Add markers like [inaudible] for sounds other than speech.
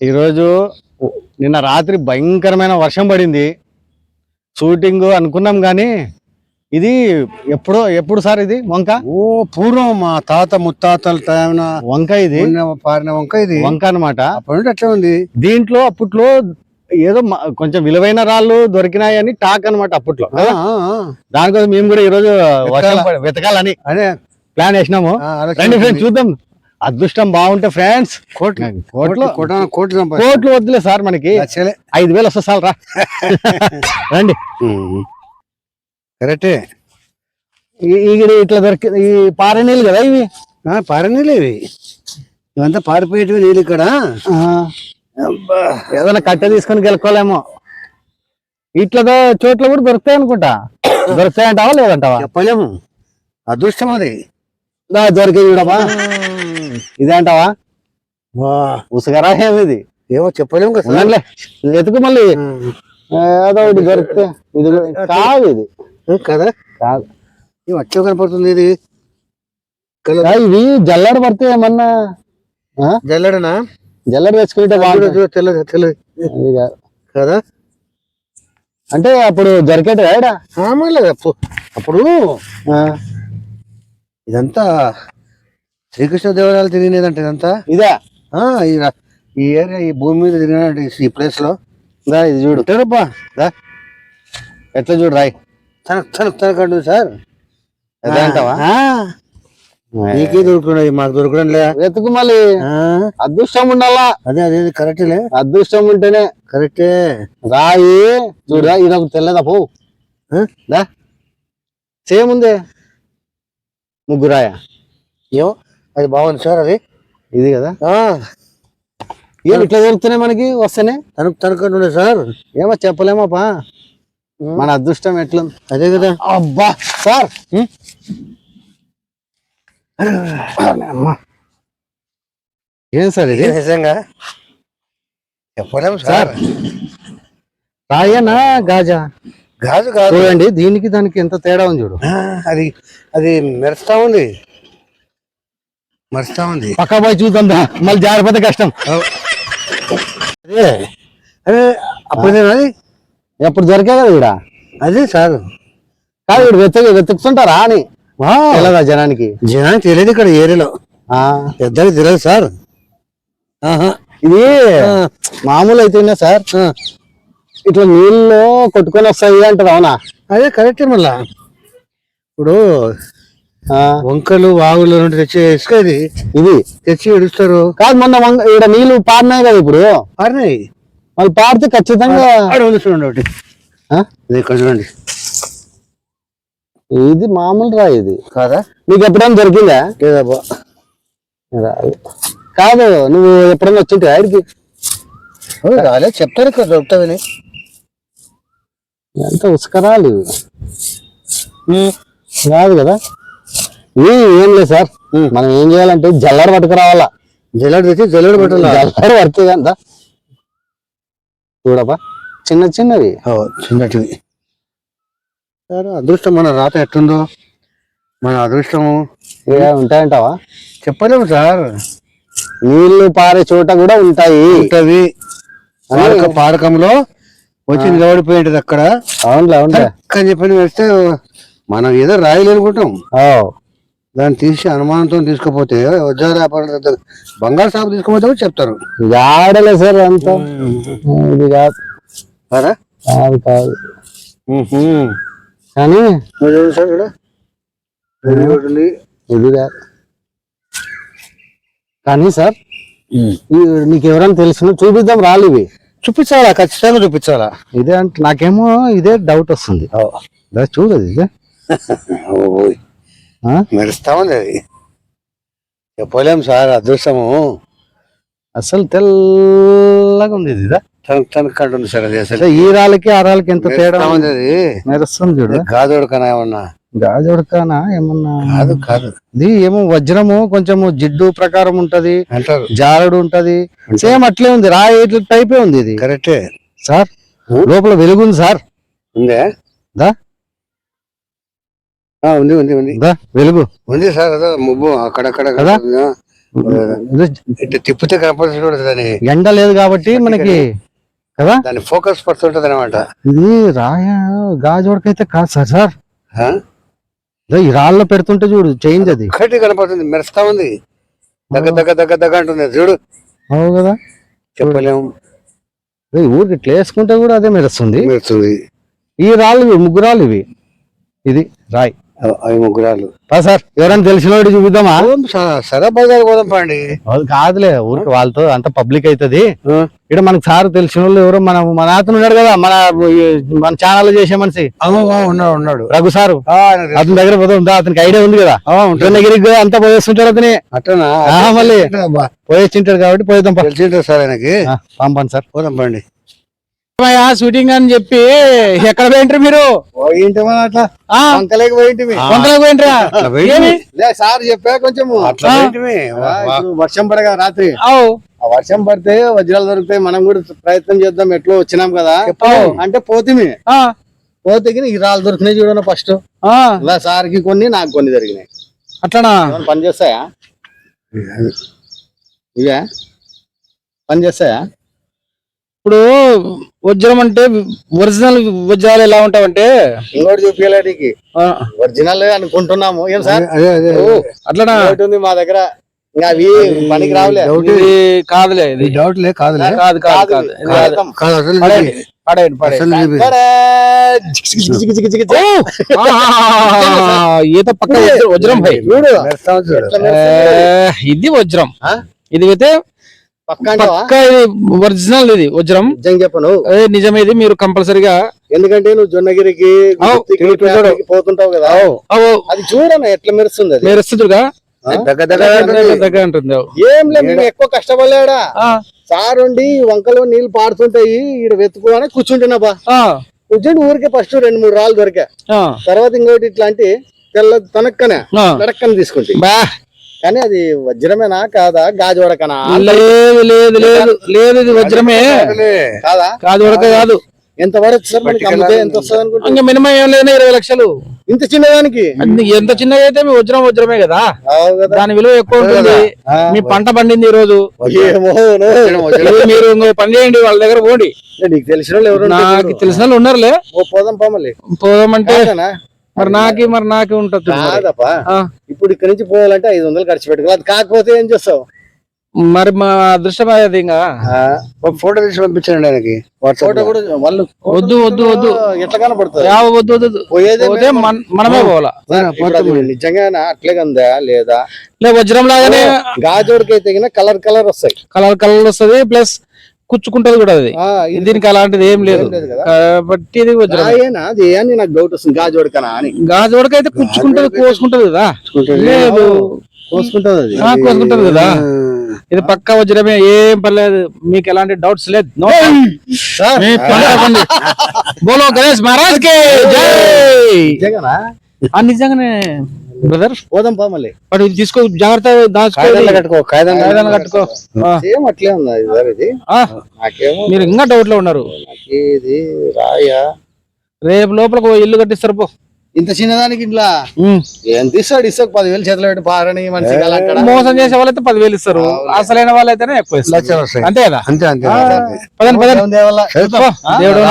ఈరోజు నిన్న రాత్రి భయంకరమైన వర్షం పడింది. షూటింగ్ అనుకున్నాం కానీ ఇది ఎప్పుడో ఎప్పుడు సార్ ఇది వంక? ఓ పూర్వం మా తాత ముత్తాతల టైంన వంక ఇది? పారిన వంక ఇది. వంక అన్నమాట. అప్పటి నుండి అట్లే ఉంది. దీంట్లో అప్పట్లో ఏదో కొంచెం విలువైన రాళ్ళు దొరికినాయని టాక్ అన్నమాట అప్పట్లో. దానికోసం మేము కూడా ఈరోజు వెతకాలని అదే. ప్లాన్ వేసినాము. రండి ఫ్రెండ్స్. చూద్దాం. అదృష్టం బాగుంటే ఫ్రెండ్స్ కోట్లు వద్దులే సార్ మనకి. ఐదు వేలు వస్తా సార్ రా [laughs] రండి. కరెక్టే. ఇట్లా దొరికి ఈ పారే నీళ్ళు కదా ఇవి? ఆ, పారనీళ్ళు ఇవి. ఇవంతా పారిపోయేటివి నీళ్ళు ఇక్కడ. ఏదైనా కట్టె తీసుకొని గెలుకోలేమో. ఇట్లా చోట్ల కూడా దొరుకుతాయి అనుకుంటా. [coughs] దొరుకుతాయి అంటావా లేదంటావా? చెప్పలేము. అదృష్టం అది. దొరికే చూడమా ఇదే అంటావా వా. ఉసుగరా ఏమిది ఏమో చెప్పలేము కదా. ఎతుకు మళ్ళీ. ఏదో ఒకటి దొరికితే ఇది కాదు ఇది. కదా? కాదు. ఏం అట్లా కనపడుతుంది ఇది. ఇవి జల్లడ పడితే ఏమన్నా? జల్లడనా? జల్లడ చూడు, బాగుంటుంది. తెల్లది తెల్లది. ఇది కాదు. అంటే అప్పుడు దొరికేట మామూలు అప్పు- అప్పుడు ఇదంతా శ్రీకృష్ణ దేవరాయలు తిరిగినదంటే ఇదంతా? ఇదే? ఆ, ఈ ఏరియా ఈ భూమి మీద తిరిగినట్టు ఈ ప్లేస్లో. దా ఇది చూడు. ఉంటారబ్బా దా ఎట్లా చూడు రాయ్. తన తన తనకండు సార్. అదే అంటావా? ఆ, నీకే దొరుకుతున్నాయి మాకు దొరకడం లే. వెతుకు మళ్ళీ. ఆ, అదృష్టం ఉండాలా? అదే అదే కరెక్టేలే అదృష్టం ఉంటేనే. కరెక్టే రాయి. చూడరా ఇది ఒక తెల్లదా? పో? దా సేమ్ ఉందే. ముగ్గురాయ? ఏమో అది బాగుంది సార్ అది. ఇది కదా? ఆ, ఏం ఇట్లా దొరుకుతున్నాయి మనకి? వస్తేనే? తనకు తనకండు సార్. ఏమో చెప్పలేమోపా. మన అదృష్టం ఎట్లుంది? అదే కదా. అబ్బా సార్. ఏం సార్ ఇది? నిజంగా? చెప్పలేము సార్. రాయనా గాజా? కాదు కాదు. చూడండి దీనికి దానికి ఎంత తేడా ఉంది చూడు. అది అది మెరుస్తా ఉంది. మెరుస్తా ఉంది. పక్క పోయి చూద్దాం. మళ్ళీ జారిపోతే కష్టం. అదే అదే అప్పుడేనా అది ఎప్పుడు దొరికే కదా ఇక్కడ అదే సార్. కాదు ఇక్కడ వెతుకు వెతుకుతుంటారా అని. తెలదా జనానికి? జనానికి తెలియదు ఇక్కడ ఏరియాలో. పెద్దకి తెలియదు సార్. ఇది మామూలు అయితేనే సార్. ఇట్లా నీళ్ళు కొట్టుకొని వస్తాయి అంటారు అవునా? అదే కరెక్టే మళ్ళా. ఇప్పుడు వంకలు వాగులు నుండి తెచ్చే ఇసుక ఇది. ఇది. తెచ్చి ఇడుస్తారు కాదు మొన్న ఈడ నీళ్ళు పారినాయి కదా ఇప్పుడు? పారినాయి. వాళ్ళు పారితే ఖచ్చితంగా చూడండి ఒకటి. ఇక్కడ చూడండి. ఇది మామూలు రా ఇది. కాదా? నీకు ఎప్పుడైనా దొరికిందా? లేదబ్బా. కాదు నువ్వు ఎప్పుడైనా వచ్చింటే ఆడికి అదే చెప్తారు ఇక్కడ దొరుకుతావని ఎంత ఉసుకరాలు. కాదు కదా? ఏం లేదు సార్. మనం ఏం చేయాలంటే జల్లడ పట్టుకురావాలా. జల్లెడ తెచ్చి జల్లెడ పెట్టాలి జల్లడ పడితే కదా చూడపా చిన్న చిన్నవి. చిన్నటివి. సార్ అదృష్టం మన రాత ఎట్టుందో మన అదృష్టము. ఉంటాయంటావా? చెప్పలేము సార్. నీళ్ళు పారే చోట కూడా ఉంటాయి. ఉంటవి పాడకంలో వచ్చి నిలబడిపోయింటది అక్కడ. అవునులే అవునులే. అని చెప్పని వేస్తే మనం ఏదో రాయలు అనుకుంటాం ఓ. దాన్ని తీసి అనుమానంతో తీసుకుపోతే వజ్రాల వ్యాపారం బంగారు షాపు తీసుకుపోతే చెప్తారు. ఆడలే సార్ అంత. ఇది కాదు. కదా. కాదు. కానీ సార్ ఇక్కడ? ఇది కాదు కానీ సార్ నీకు ఎవరైనా తెలిసిన చూపిద్దాం రాళ్ళు ఇవి. చూపించాలా? ఖచ్చితంగా చూపించాలా? ఇదే అంటే నాకేమో ఇదే డౌట్ వస్తుంది. దా చూడు అది ఇదే? [laughs] మెరుస్తా ఉంది అది చెప్పలేం సార్ అదృష్టము. అసలు తెల్లగా ఉంది ఇది ఇదా? తనకు తనకు కంటుంది సార్ అది అసలు. ఈ రాళ్ళకి ఆ రాళ్ళకి ఎంత తేడా ఉంది? అది. మెరుస్తుంది చూడు. గాజోడు కన్నా ఏమన్నా? గాజుడకానా ఏమన్నా? కాదు కాదు. ఇది ఏమో వజ్రము కొంచెము జిడ్డు ప్రకారం ఉంటది అంటారు. జారడు ఉంటది. సేమ్ అట్లే ఉంది రాయి ఇట్లా టైపే ఉంది ఇది. కరెక్టే. సార్ లోపల వెలుగుంది సార్. ఉందే? దా? ఉంది ఉంది ఉంది. వెలుగు. ఉంది సార్ అదో ముబ్బు అక్కడక్కడ కదా? తిప్పితే కనపడుతుంది దాని. ఎండ లేదు కాబట్టి మనకి కదా? దాని ఫోకస్ పడుతుంటది అనమాట ఇది రాయ గాజోడకైతే కాదు సార్ సార్. ఈ రాళ్ళలో పెడుతుంటే చూడు చేంజ్ అది. ఒక్కటి కనపడుతుంది మెరుస్తా ఉంది. దగ్గ దగ్గ దగ్గ దగ్గ అంటుంది చూడు. అవు కదా? చెప్పలేము. ఊరికి ఇట్లా వేసుకుంటే కూడా అదే మెరుస్తుంది. మెరుస్తుంది. ఈ రాళ్ళు ముగ్గురాలు ఇవి. ఇది రాయ్. అవి- ముగ్గురాలు. సార్ ఎవరైనా తెలిసిన వాడు చూపిద్దామా సరే బజార్ పోదాం పండి. కాదులే ఊరికి వాళ్ళతో అంత పబ్లిక్ అవుతుంది ఇక్కడ మనకు సార్ తెలిసిన వాళ్ళు ఎవరో మన మన అతను ఉన్నాడు కదా మన మన ఛానల్ చేసే మనిషి. ఉన్నాడు ఉన్నాడు. రఘు సారు. అతని దగ్గర పోదాం దా, అతనికి ఐడియా ఉంది కదా. జొన్నగిరికి అంతా పోయేస్తుంటాడు అతని. అట్టనా? ఆ, మళ్ళీ. అబ్బా, పోయేస్తుంటాడు కాబట్టి పోయేద్దాం. తెలిసింటారు సార్ ఆయనకి. పంపండి సార్. పోదాం పండి. షూటింగ్ అని చెప్పి ఎక్కడ పోయింటారు మీరు? అట్లా. వంకలేక అట్లా సార్ చెప్పా అట్లా ఇప్పుడు వర్షం పడగా రాత్రి. వర్షం పడితే వజ్రాలు దొరుకుతాయి. మనం కూడా ప్రయత్నం చేద్దాం. ఎట్లో వచ్చినాం కదా. అంటే పోతిమి పోతే రాళ్ళు దొరికినాయి చూడను ఫస్ట్. సార్కి కొన్ని నాకు కొన్ని జరిగినాయి. అట్లనా? ఏమైనా పని చేస్తాయా? ఇవే? పని చేస్తాయా? ఇప్పుడు వజ్రం అంటే ఒరిజినల్ వజ్రాలు ఎలా ఉంటావంటే? ఇంకోటి చూపించలే నీకు. ఆ, ఒరిజినల్ అనుకుంటున్నాము. ఏం సార్? అదే అదే ఓ, అట్లనా? ఇంకోటి ఉంది మా దగ్గర. అవి పనికి రావులే. కాదులే ఇది. కాదులే. కాదు కాదు. పడేయండి పడేయండి ఈత పక్క వజ్ర-? ఇది వజ్రం. ఆ? ఇది అయితే పక్క ఇది ఒరిజినల్ ఇది వజ్రం. చెప్పను అదే నిజమే ఇది మీరు కంపల్సరిగా ఎందుకంటే నువ్వు జొన్నగిరికి పోతుంటావు కదా. అది చూడను ఎట్లా మెరుస్తుంది అది? మీరు ఇస్తుందిగా దగ్గ దగ్గ అంటుంది. దగ్గర ఉంటుంది అవు. ఏం లేదు ఎక్కువ కష్టపడలేడా? సారుండి వంకలో నీళ్ళు పాడుతుంటాయి ఈడ వెతుకు అని కూర్చుంటున్నా బా. ఆ, కూర్చుంటే ఊరికే ఫస్ట్ రెండు మూడు రాళ్ళు దొరికా తర్వాత ఇంకోటి ఇట్లాంటి తెల్ల తనక్కనే ఆ. నడక్కని తీసుకుంటే బా. కానీ అది వజ్రమేనా? కాదా? గాజువడకనా? లేదు లేదు లేదు లేదు ఇది వజ్రమే. కాదా? ఉడక కాదు. ఎంత వరకు సార్ మనకి? అమ్మితే ఎంత వస్తుంది అనుకుంటా? ఇంకా మినిమం ఏం లేదు ఇరవై లక్షలు. ఇంత చిన్నదానికి? ఎంత చిన్నగా అయితే మీ వజ్రం వజ్రమే కదా. దాని విలువ ఎక్కువ ఉంటుంది. మీ పంట పండింది ఈ రోజు మీరు పని చేయండి వాళ్ళ దగ్గర పోండి. నీకు తెలిసిన వాళ్ళు ఎవరు నాకు. తెలిసిన వాళ్ళు ఉన్నారులే. ఓ పోదాం పామల్లి పోదామంటే కాదనా? మరి నాకి మరి నాకి ఉంటుంది. కాదప్పా. ఇప్పుడు ఇక్కడ నుంచి పోవాలంటే ఐదు వందలు ఖర్చు పెట్టుకోవాలి అది కాకపోతే ఏం చేస్తావు? మరి మా అదృష్టం అది ఇంకా. ఒక ఫోటో తీసి పంపించండి ఆయనకి వాట్సాప్ ఫోటో కూడా వాళ్ళు వద్దు వద్దు వద్దు. ఎట్లా కనపడుతుంది? వద్దు వద్దు. పోయేదే మనమే పోవాలా. నిజంగా అట్లే ఉందా? లేదా? లే వజ్రం లాగానే గాజోడికి తెగిన కలర్ కలర్ వస్తాయి. కలర్ కలర్ వస్తది ప్లస్ కుచ్చుకుంటది కూడా అది. దీనికి అలాంటిది ఏం లేదు? కాబట్టి ఇది అది అని నాకు డౌట్ వస్తుంది. అని. గాజు వరకైతే కుచ్చుకుంటది కోసుకుంటది కదా. లేదు. కోసుకుంటుంది కోసుకుంటది కదా. ఇది పక్క వజ్రమే ఏం పర్లేదు. మీకు ఎలాంటి డౌట్స్ లేదు. బోలో గణేష్ మహారాజ్కి జై! నిజంగానే. బ్రదర్ పోదాం పా మళ్ళీ వాడు ఇది తీసుకో జాగ్రత్త దాచుకో కాగితాలు కట్టుకో కాగితాలు కట్టుకో. సేమ్ అట్లే ఉందా ఇది సార్ ఇది. ఆ, నాకేమో మీరు ఇంకా డౌట్లో ఉన్నారు. ఇది రాయా. రేపు లోపల ఒక ఇల్లు కట్టిస్తారు పో. ఇంత చిన్నదానికి ఇట్లా. ఎంత ఇస్తాడు? ఇస్తాడు పదివేలు చేతిలో పెట్టి పారని మనిషి మోసం చేసే వాళ్ళైతే పదివేలు ఇస్తారు. అసలైన వాళ్ళైతేనే ఎక్కువ ఇస్తారు. అంతే కదా? అంతే అంతే పదండి పదండి. దేవుడు